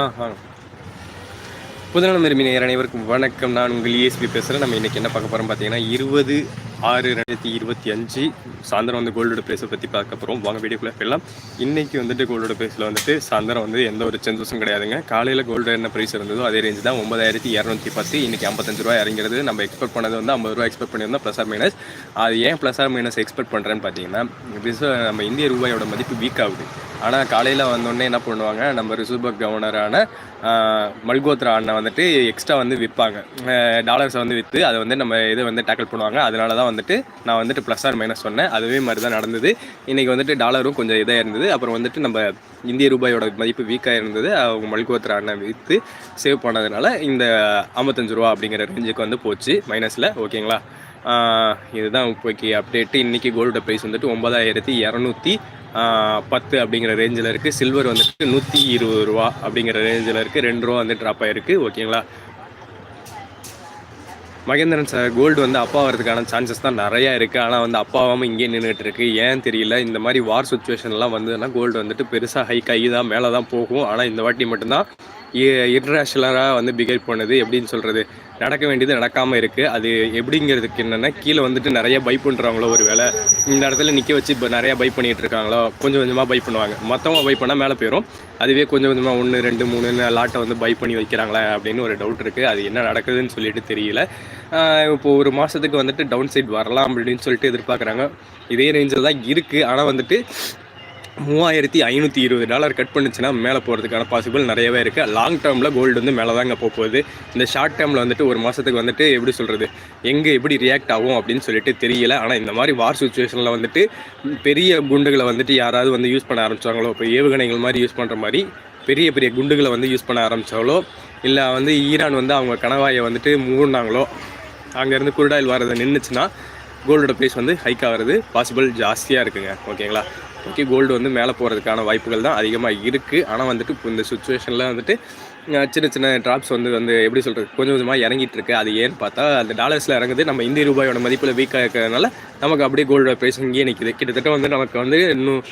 ஆ ஆ. புதுநலம் அனைவருக்கும் வணக்கம். நான் உங்கள் இஎஸ்பி பேசுகிறேன் நம்ம இன்றைக்கி என்ன பார்க்க போகிறோம் பார்த்தீங்கன்னா இருபது ஆறு ரெண்டாயிரத்தி இருபத்தி அஞ்சு சாயந்தரம் வந்து கோல்டோட ப்ரைஸை பற்றி பார்க்க போகிறோம் வாங்க வீடியோக்குள்ளே போயிடலாம். இன்றைக்கி வந்துட்டு கோல்டோட ப்ரைஸில் வந்துட்டு சாயந்தரம் வந்து எந்த ஒரு சேஞ்சஸும் கிடையாதுங்க. காலையில் கோல்டு என்ன ப்ரைஸ் இருந்ததோ அதே ரேஞ்ச் தான். ஒன்பதாயிரத்தி இரநூத்தி பத்து. இன்றைக்கி ஐம்பத்தஞ்சு ரூபா இறங்கிறது. நம்ம எக்ஸ்பெக்ட் பண்ணது வந்து ஐம்பது ரூபா எக்ஸ்பெக்ட் பண்ணியிருந்தோம். ப்ளஸ் ஆர் மைனஸ் அது ஏன் ப்ளஸ் ஆர் மைனஸ் எக்ஸ்பெக்ட் பண்ணுறேன்னு பார்த்தீங்கன்னா நம்ம இந்திய ரூபாயோட மதிப்பு வீக் ஆகுது. ஆனால் காலையில் வந்தோடனே என்ன பண்ணுவாங்க? நம்ம ரிசர்வ் பேங்க் கவர்னரான மல்கோத்ரா அண்ணன் வந்துட்டு எக்ஸ்ட்ரா வந்து விற்பாங்க. டாலர்ஸை வந்து விற்று அதை வந்து நம்ம இதை வந்து டேக்கிள் பண்ணுவாங்க. அதனால தான் வந்துட்டு நான் வந்துட்டு ப்ளஸ் ஆர் மைனஸ் சொன்னேன். அதுவே மாதிரி தான் நடந்தது. இன்றைக்கி வந்துட்டு டாலரும் கொஞ்சம் இதாக இருந்தது. அப்புறம் வந்துட்டு நம்ம இந்திய ரூபாயோட மதிப்பு வீக்காக இருந்தது. அவங்க மல்கோத்ரா அண்ணன் விற்று சேவ் பண்ணதுனால இந்த ஐம்பத்தஞ்சு ரூபா அப்படிங்கிற ரேஞ்சுக்கு வந்து போச்சு. மைனஸில் ஓகேங்களா இதுதான் இப்போக்கி அப்டேட்டு இன்றைக்கி கோல்டோட ப்ரைஸ் வந்துட்டு ஒன்பதாயிரத்தி இரநூத்தி பத்து அப்படிங்கிற ரேஞ்சில் இருக்குது சில்வர் வந்துட்டு நூற்றி இருபது ரூபா அப்படிங்கிற ரேஞ்சில் இருக்குது ரெண்டு ரூபா வந்து ட்ராப் ஆகிருக்கு ஓகேங்களா? மகேந்திரன் சார் கோல்டு வந்து அப்பா வரதுக்கான சான்சஸ் தான் நிறையா இருக்குது ஆனால் வந்து அப்பாவாமல் இங்கே நின்றுட்டு இருக்கு. ஏன் தெரியல? இந்த மாதிரி வார் சுச்சுவேஷன்லாம் வந்ததுன்னா கோல்டு வந்துட்டு பெருசாக ஹைக் ஆகி தான் மேலே தான் போகும். ஆனால் இந்த வாட்டி மட்டும்தான் இன்டர்நேஷ்னலாக வந்து பிஹேவ் பண்ணுது. எப்படின்னு சொல்கிறது நடக்க வேண்டியது நடக்காமல் இருக்குது அது எப்படிங்கிறதுக்கு என்னென்னா கீழே வந்துட்டு நிறைய பை பண்ணுறாங்களோ ஒரு வேலை இந்த இடத்துல நிற்க வச்சு இப்போ நிறையா பை பண்ணிகிட்டு இருக்காங்களோ கொஞ்சம் கொஞ்சமாக பை பண்ணுவாங்க. மொத்தமாக பை பண்ணால் மேலே போயிடும் அதுவே கொஞ்சம் கொஞ்சமாக ஒன்று ரெண்டு மூணு லாட்டை வந்து பை பண்ணி வைக்கிறாங்களா அப்படின்னு ஒரு டவுட் இருக்குது அது என்ன நடக்குதுன்னு சொல்லிட்டு தெரியல. இப்போது இப்போ ஒரு மாதத்துக்கு வந்துட்டு டவுன் சைட் வரலாம் அப்படின்னு சொல்லிட்டு எதிர்பார்க்குறாங்க. இதே ரேஞ்சில் தான் இருக்குது ஆனால் வந்துட்டு மூவாயிரத்தி ஐநூற்றி இருபது டாலர் கட் பண்ணுச்சுன்னா மேலே போகிறதுக்கான பாசிபிள் நிறையவே இருக்குது லாங் டேர்மில் கோல்டு வந்து மேலே தாங்க போக போகுது. இந்த ஷார்ட் டேர்மில் வந்துட்டு ஒரு மாதத்துக்கு வந்துட்டு எப்படி சொல்கிறது எங்கே எப்படி ரியாக்ட் ஆகும் அப்படின்னு சொல்லிட்டு தெரியல. ஆனால் இந்த மாதிரி வார் சுச்சுவேஷனில் வந்துட்டு பெரிய குண்டுகளை வந்துட்டு யாராவது வந்து யூஸ் பண்ண ஆரம்பிச்சாங்களோ இப்போ ஏவுகணைகள் மாதிரி யூஸ் பண்ணுற மாதிரி பெரிய பெரிய குண்டுகளை வந்து யூஸ் பண்ண ஆரம்பித்தாங்களோ இல்லை வந்து ஈரான் வந்து அவங்க கணவாயை வந்துட்டு மூடினாங்களோ அங்கேருந்து குருடாயில் வர்றது நின்றுச்சுன்னா கோல்டோட ப்ரைஸ் வந்து ஹைக் ஆகிறது. பாசிபிள் ஜாஸ்தியாக இருக்குங்க. ஓகேங்களா ஓகே கோல்டு வந்து மேலே போகிறதுக்கான வாய்ப்புகள் தான் அதிகமாக இருக்குது ஆனால் வந்துட்டு இப்போ இந்த சுச்சுவேஷனில் வந்துட்டு சின்ன சின்ன ட்ராப்ஸ் வந்து வந்து எப்படி சொல்கிறது கொஞ்சம் கொஞ்சமாக இறங்கிட்டு இருக்கு. அது ஏன்னு பார்த்தா அந்த டாலர்ஸில் இறங்குது. நம்ம இந்திய ரூபாயோட மதிப்பில் வீக்காக இருக்கிறதுனால நமக்கு அப்படியே கோல்டோட ப்ரைஸ் இங்கேயே நிற்கிது கிட்டத்தட்ட வந்து நமக்கு வந்து இன்னும்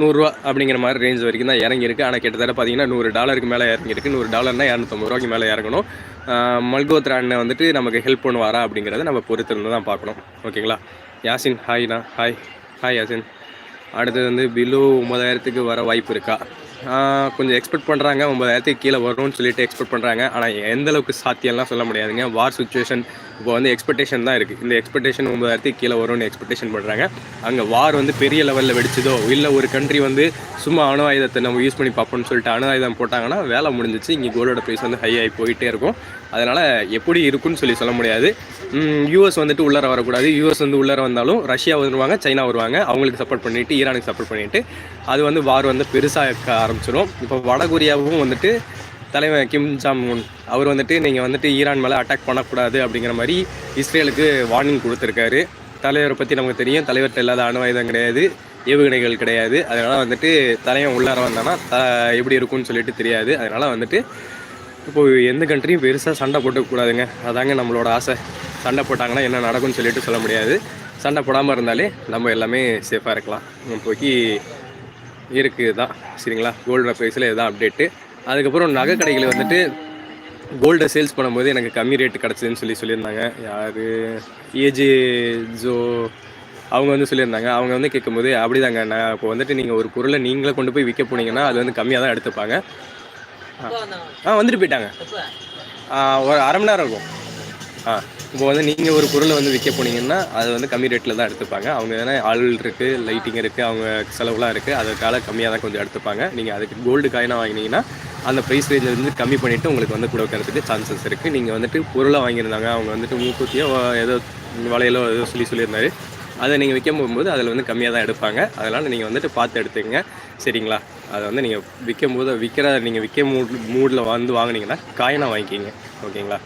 நூறுரூவா அப்படிங்கிற மாதிரி ரேஞ்ச் வரைக்கும் தான் இறங்கியிருக்கு. ஆனால் கிட்டத்தட்ட பார்த்தீங்கன்னா நூறு டாலருக்கு மேலே இறங்கியிருக்கு. நூறு டாலர்னா இரநூத்தம்பது ரூபாய்க்கு மேலே இறங்கணும். மல்கோத்ரா அண்ணன் வந்துட்டு நமக்கு ஹெல்ப் பண்ணுவாரா அப்படிங்கிறத நம்ம பொறுத்திருந்து தான் பார்க்கணும். ஓகேங்களா? யாசின் ஹாய்ண்ணா ஹாய் ஹாய் யாசின். அடுத்தது வந்து பிலோ ஒம்பதாயிரத்துக்கு வர வாய்ப்பு இருக்கா? கொஞ்சம் எக்ஸ்பெக்ட் பண்ணுறாங்க ஒம்பதாயிரத்துக்கு கீழே வரும்னு சொல்லிட்டு எக்ஸ்பெக்ட் பண்ணுறாங்க ஆனால் எந்த அளவுக்கு சாத்தியம்லாம் சொல்ல முடியாதுங்க. வார் சுச்சுவேஷன் இப்போ வந்து எக்ஸ்பெக்டேஷன் தான் இருக்குது இந்த எக்ஸ்பெக்டேஷன் ஒம்பதாயிரத்துக்கு கீழே வரும்னு எக்ஸ்பெக்டேஷன் பண்ணுறாங்க அங்கே வார் வந்து பெரிய லெவலில் வெடிச்சதோ இல்லை ஒரு கண்ட்ரி வந்து சும்மா அணு ஆயுதத்தை நம்ம யூஸ் பண்ணி பார்ப்போம்னு சொல்லிட்டு அணு ஆயுதம் போட்டாங்கன்னா வேலை முடிஞ்சிச்சு. இங்கே கோல்டோட ப்ரைஸ் வந்து ஹை ஆகி போயிட்டே இருக்கும். அதனால் எப்படி இருக்குன்னு சொல்லி சொல்ல முடியாது. யூஎஸ் வந்துட்டு உள்ளார வரக்கூடாது. யூஎஸ் வந்து உள்ளார வந்தாலும் ரஷ்யா வருவாங்க சைனா வருவாங்க. அவங்களுக்கு சப்போர்ட் பண்ணிட்டு ஈரானுக்கு சப்போர்ட் பண்ணிட்டு அது வந்து வார் வந்து பெருசாக ஆரம்பிச்சிடும் இப்போ வடகொரியாவும் வந்துட்டு தலைவன் கிம் ஜாம் உன் அவர் வந்துட்டு நீங்கள் வந்துட்டு ஈரான் மேலே அட்டாக் பண்ணக்கூடாது அப்படிங்கிற மாதிரி இஸ்ரேலுக்கு வார்னிங் கொடுத்துருக்காரு. தலைவரை பற்றி நமக்கு தெரியும். தலைவர்கிட்ட இல்லாத அணு ஆயுதம் கிடையாது ஏவுகணைகள் கிடையாது. அதனால் வந்துட்டு தலைவன் உள்ளார வந்தானா த எப்படி இருக்கும்னு சொல்லிட்டு தெரியாது. அதனால் வந்துட்டு இப்போது எந்த கண்ட்ரியும் பெருசாக சண்டை போட்டுக்கூடாதுங்க. அதாங்க நம்மளோட ஆசை. சண்டை போட்டாங்கன்னா என்ன நடக்கும்னு சொல்லிட்டு சொல்ல முடியாது. சண்டை போடாமல் இருந்தாலே நம்ம எல்லாமே சேஃபாக இருக்கலாம். இப்போக்கி இருக்குது தான் சரிங்களா? கோல்டு ப்ரைஸில் இதுதான் அப்டேட்டு அதுக்கப்புறம் நகை கடைகள் வந்துட்டு கோல்டை சேல்ஸ் பண்ணும்போது எனக்கு கம்மி ரேட்டு கிடச்சிதுன்னு சொல்லி சொல்லியிருந்தாங்க. யார்? ஏஜே ஜோ அவங்க வந்து சொல்லியிருந்தாங்க. அவங்க வந்து கேட்கும்போது அப்படிதாங்க நான் இப்போ வந்துட்டு நீங்கள் ஒரு பொருளை நீங்களே கொண்டு போய் விற்க போனீங்கன்னா அது வந்து கம்மியாக தான் எடுத்துப்பாங்க. ஆ வந்துட்டு போயிட்டாங்க. ஒரு அரை மணி நேரம் இருக்கும். ஆ இப்போ வந்து நீங்கள் ஒரு பொருளை வந்து விற்க போனீங்கன்னா அது வந்து கம்மி ரேட்டில் தான் எடுத்துப்பாங்க. அவங்க ஏன்னா ஆள் இருக்குது லைட்டிங் இருக்குது அவங்க செலவுலாம் இருக்குது அதற்கால கம்மியாக தான் கொஞ்சம் எடுத்துப்பாங்க. நீங்கள் அதுக்கு கோல்டு காயினாக வாங்கினீங்கன்னா அந்த ப்ரைஸ் ரேஞ்ச் வந்து கம்மி பண்ணிவிட்டு உங்களுக்கு வந்து கொடுக்கறதுக்கு சான்சஸ் இருக்குது நீங்கள் வந்துட்டு பொருளை வாங்கியிருந்தாங்க அவங்க வந்துட்டு மூக்குத்தியோ ஏதோ வளையலோ ஏதோ சொல்லி சொல்லியிருந்தாரு. அதை நீங்கள் விற்க போகும்போது அதில் வந்து கம்மியாக தான் எடுப்பாங்க. அதனால் நீங்கள் வந்துட்டு பார்த்து எடுத்துக்கங்க. சரிங்களா? அதை வந்து நீங்கள் விற்கும் போது விற்கிற நீங்கள் விற்க மூட் மூடில் வந்து வாங்குனீங்கன்னா காயினாக வாங்கிக்கிங்க. ஓகேங்களா?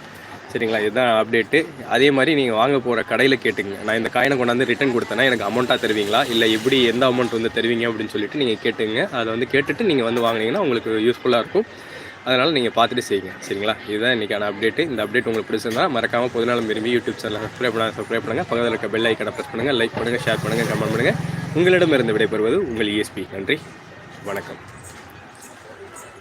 சரிங்களா? இதுதான் அப்டேட்டு அதே மாதிரி நீங்கள் வாங்க போகிற கடையில் கேட்டுங்க. நான் இந்த காயினை கொண்டாந்து ரிட்டர்ன் கொடுத்தேன்னா எனக்கு அமௌண்ட்டாக தருவீங்களா? இல்லை எப்படி எந்த அமௌண்ட் வந்து தருவீங்க அப்படின்னு சொல்லிட்டு நீங்கள் கேட்டுங்க. அதை வந்து கேட்டுட்டு நீங்கள் வந்து வாங்குனீங்கன்னா உங்களுக்கு யூஸ்ஃபுல்லாக இருக்கும். அதனால் நீங்கள் பார்த்துட்டு செய்யுங்க. சரிங்களா? இதுதான் இன்றைக்கான அப்டேட்டு இந்த அப்டேட் உங்களுக்கு பிடிச்சிருந்தா மறக்காமல் பொதுநாளும் விரும்பி யூடியூப் சேனலை சப்ஸ்கிரைப் பண்ணால் சப்ஸ்கிரைப் பண்ணுங்கள் பக்கத்தில் இருக்க பெல் ஐக்கனை ப்ரெஸ் பண்ணுங்கள் லைக் பண்ணுங்கள் ஷேர் பண்ணுங்கள் கமெண்ட் பண்ணுங்கள் உங்களிடமிருந்து விடைபெறுவது உங்கள் இஎஸ்பி நன்றி. வணக்கம்.